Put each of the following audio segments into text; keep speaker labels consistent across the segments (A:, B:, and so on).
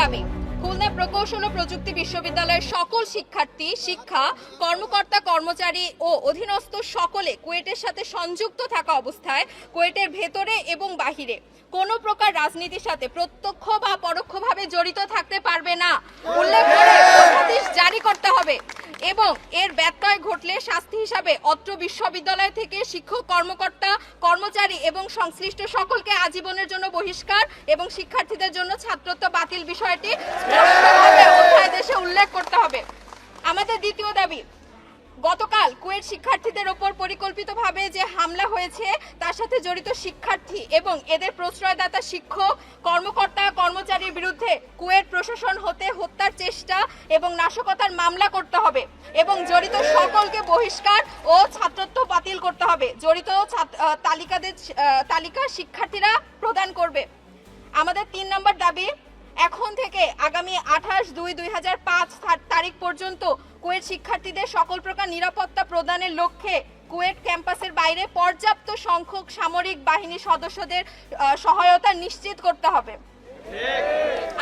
A: দাবি, খুলনা প্রকৌশল ও প্রযুক্তি বিশ্ববিদ্যালয়ের সকল শিক্ষার্থী, শিক্ষা, কর্মকর্তা, কর্মচারী ও অধীনস্থ সকলে কুয়েটের সাথে সংযুক্ত থাকা অবস্থায় কুয়েটের ভেতরে এবং বাহিরে। কোনো প্রকার রাজনীতির সাথে প্রত্যক্ষ বা পরোক্ষভাবে জড়িত থাকতে পারবে না। উল্লেখ করে জারি করতে হবে এবং এর ব্যত্যয় ঘটলে শাস্তি হিসাবে অত্র বিশ্ববিদ্যালয় থেকে শিক্ষক, কর্মকর্তা, কর্মচারী এবং সংশ্লিষ্ট সকলকে আজীবনের জন্য বহিষ্কার এবং শিক্ষার্থীদের জন্য ছাত্রত্ব বাতিল বিষয়টি অধ্যাদেশে উল্লেখ করতে হবে। আমাদের দ্বিতীয় দাবি গতকাল কুয়েট শিক্ষার্থীদের ওপর পরিকল্পিতভাবে যে হামলা হয়েছে, তার সাথে জড়িত শিক্ষার্থী এবং এদের প্রশ্রয়দাতা শিক্ষক, কর্মকর্তা, কর্মচারীর বিরুদ্ধে কুয়েট প্রশাসন হতে হত্যার চেষ্টা এবং নাশকতার মামলা করতে হবে এবং জড়িত সকলকে বহিষ্কার ও ছাত্রত্ব বাতিল করতে হবে। জড়িত তালিকাদের তালিকা শিক্ষার্থীরা প্রদান করবে। আমাদের তিন নম্বর দাবি থেকে আগামী আঠাশ দুই দুই হাজার পাঁচ তারিখ পর্যন্ত কুয়েট শিক্ষার্থীদের সকল প্রকার নিরাপত্তা প্রদানের লক্ষ্যে কুয়েট ক্যাম্পাসের বাইরে পর্যাপ্ত সংখ্যক সামরিক বাহিনী সদস্যদের সহায়তা নিশ্চিত করতে হবে।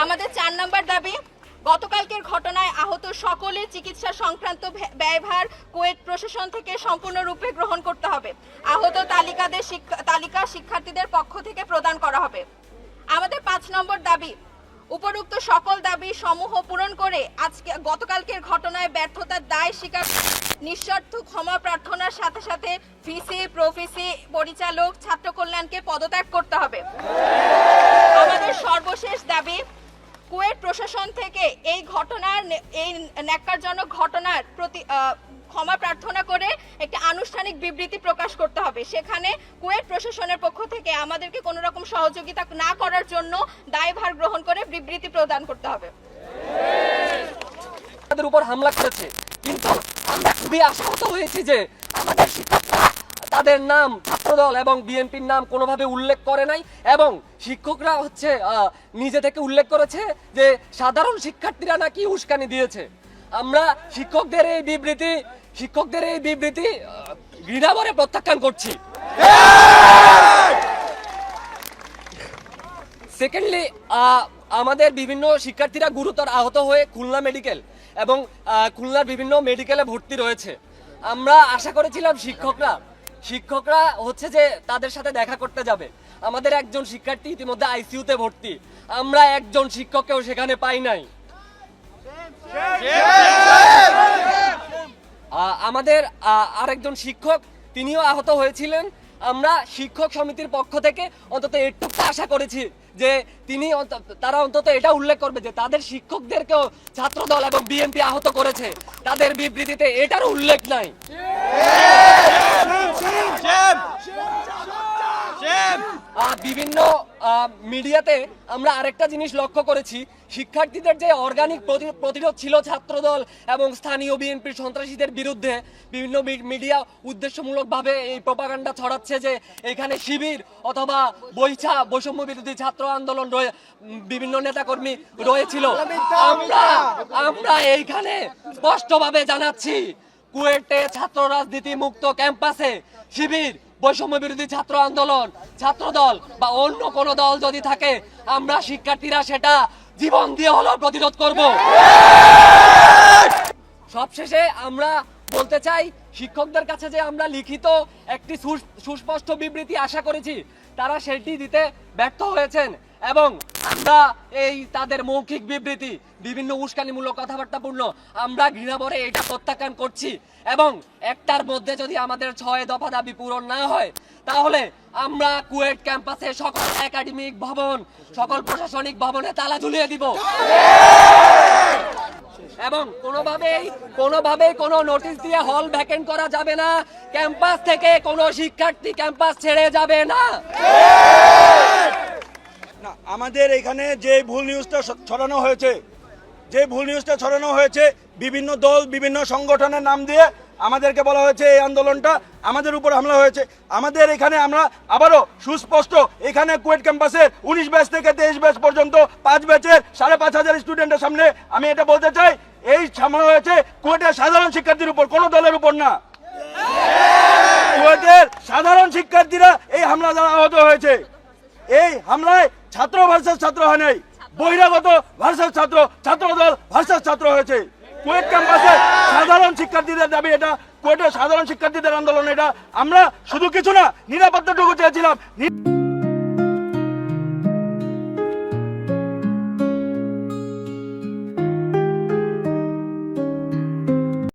A: আমাদের চার নম্বর দাবি, গতকালকের ঘটনায় আহত সকলের চিকিৎসা সংক্রান্ত ব্যয়ভার কুয়েট প্রশাসন থেকে সম্পূর্ণরূপে গ্রহণ করতে হবে। আহত তালিকাদের তালিকা শিক্ষার্থীদের পক্ষ থেকে প্রদান করা হবে। আমাদের পাঁচ নম্বর দাবি উপরোক্ত সকল দাবি সমূহ পূরণ করে আজকে গতকালকের ঘটনায় ব্যর্থতার দায় স্বীকার নিঃস্বার্থ ক্ষমা প্রার্থনার সাথে সাথে ভিসি প্রফিসি পরিচালক ছাত্র কল্যাণকে পদত্যাগ করতে হবে। আমাদের সর্বশেষ দাবি, কুয়েট প্রশাসন থেকে এই ঘটনার এই ন্যাক্কারজনক ঘটনার প্রতি ক্ষমা প্রার্থনা করে একটি আনুষ্ঠানিক বিবৃতি প্রকাশ করতে হবে। সেখানে কুয়েট প্রশাসনের পক্ষ থেকে আমাদেরকে কোনো রকম সহযোগিতা না করার জন্য দায়ভার গ্রহণ করে বিবৃতি প্রদান করতে হবে।
B: আমাদের উপর হামলা করেছে। কিন্তু আমরা খুবই আশাহত হয়েছি যে আমাদের শিক্ষকরা তাদের নাম, ছাত্রদল এবং বিএনপির নাম কোনোভাবে উল্লেখ করে নাই এবং শিক্ষকরা হচ্ছে নিজে থেকে উল্লেখ করেছে যে সাধারণ শিক্ষার্থীরা নাকি উস্কানি দিয়েছে। আমরা শিক্ষকদের এই বিবৃতি শিক্ষকদের এই বিবৃতি আহ, ঘৃণাভরে প্রত্যাখ্যান করছি। সেকেন্ডলি আমাদের বিভিন্ন শিক্ষার্থীরা গুরুতর আহত হয়ে খুলনা মেডিকেল এবং খুলনার বিভিন্ন মেডিকেলে ভর্তি রয়েছে। আমরা আশা করেছিলাম শিক্ষকরা শিক্ষকরা হচ্ছে যে তাদের সাথে দেখা করতে যাবে। আমাদের একজন শিক্ষার্থী ইতিমধ্যে আইসিইউতে ভর্তি। আমরা একজন শিক্ষককেও সেখানে পাই নাই। আমাদের আরেকজন শিক্ষক, তিনিও আহত হয়েছিলেন। আমরা শিক্ষক সমিতির পক্ষ থেকে অন্তত এটুকু আশা করেছি যে তিনি তারা অন্তত এটা উল্লেখ করবে যে তাদের শিক্ষকদেরকেও ছাত্রদল এবং বিএনপি আহত করেছে। তাদের বিবৃতিতে এটার উল্লেখ নাই। আহ, বিভিন্ন মিডিয়াতে আমরা আরেকটা জিনিস লক্ষ্য করেছি। শিক্ষার্থীদের যে অর্গানিক প্রতিরোধ ছিল ছাত্রদল এবং স্থানীয় বিএনপির সন্ত্রাসীদের বিরুদ্ধে বিভিন্ন মিডিয়া উদ্দেশ্যমূলকভাবে এই প্রপাগান্ডা ছড়াচ্ছে যে এখানে শিবির অথবা বৈছা বৈষম্য বিরোধী ছাত্র আন্দোলন রয়ে বিভিন্ন নেতাকর্মী রয়েছিল। আমরা আমরা এইখানে স্পষ্টভাবে জানাচ্ছি কুয়েটে ছাত্র রাজনীতি মুক্ত ক্যাম্পাসে শিবির বৈষম্য বিরোধী ছাত্র আন্দোলন, ছাত্র দল বা অন্য কোন দল যদি থাকে, আমরা শিক্ষার্থীরা সেটা জীবন দিয়ে হলেও প্রতিরোধ করব। সবশেষে আমরা বলতে চাই, শিক্ষকদের কাছে যে আমরা লিখিত একটি সুস- সুস্পষ্ট বিবৃতি আশা করেছি, তারা সেটি দিতে ব্যর্থ হয়েছেন এবং আমরা এই তাদের মৌখিক বিবৃতি, বিভিন্ন উস্কানিমূলক কথাবার্তাপূর্ণ, আমরা ঘৃণাভরে এটা প্রত্যাখ্যান করছি। এবং একটার মধ্যে যদি আমাদের ছয় দফা দাবি পূরণ না হয়, তাহলে আমরা কুয়েট ক্যাম্পাসে সকল একাডেমিক ভবন, সকল প্রশাসনিক ভবনে তালা ঝুলিয়ে দিব। এবং কোনোভাবেই কোনোভাবেই কোনো নোটিশ দিয়ে হল ভ্যাকেন্ট করা যাবে না। ক্যাম্পাস থেকে কোনো শিক্ষার্থী ক্যাম্পাস ছেড়ে যাবে না।
C: না, আমাদের এখানে যে ভুল নিউজটা ছড়ানো হয়েছে, যে ভুল নিউজটা ছড়ানো হয়েছে, বিভিন্ন দল, বিভিন্ন সংগঠনের নাম দিয়ে আমাদেরকে বলা হয়েছে এই আন্দোলনটা আমাদের উপর হামলা হয়েছে। আমাদের এখানে আমরা আবারও সুস্পষ্ট, এখানে কুয়েট ক্যাম্পাসের উনিশ ব্যাচ থেকে তেইশ ব্যাচ পর্যন্ত পাঁচ ব্যাচের সাড়ে পাঁচ হাজার স্টুডেন্টের সামনে আমি এটা বলতে চাই, এই হামলা হয়েছে কুয়েটের সাধারণ শিক্ষার্থীর উপর, কোনো দলের উপর না। কুয়েটের সাধারণ শিক্ষার্থীরা এই হামলা দ্বারা আহত হয়েছে। এই হামলায় ছাত্র ভার্সাস ছাত্র হয় নাই। বহিরাগত ভার্সাস ছাত্র ছাত্র দল ভার্সাস ছাত্র হয়েছে। কুয়েট ক্যাম্পাসে সাধারণ শিক্ষার্থীদের দাবি এটা। কুয়েটের সাধারণ শিক্ষার্থীদের আন্দোলন এটা। আমরা শুধু কিছু না, নিরাপত্তাটুকু চেয়েছিলাম।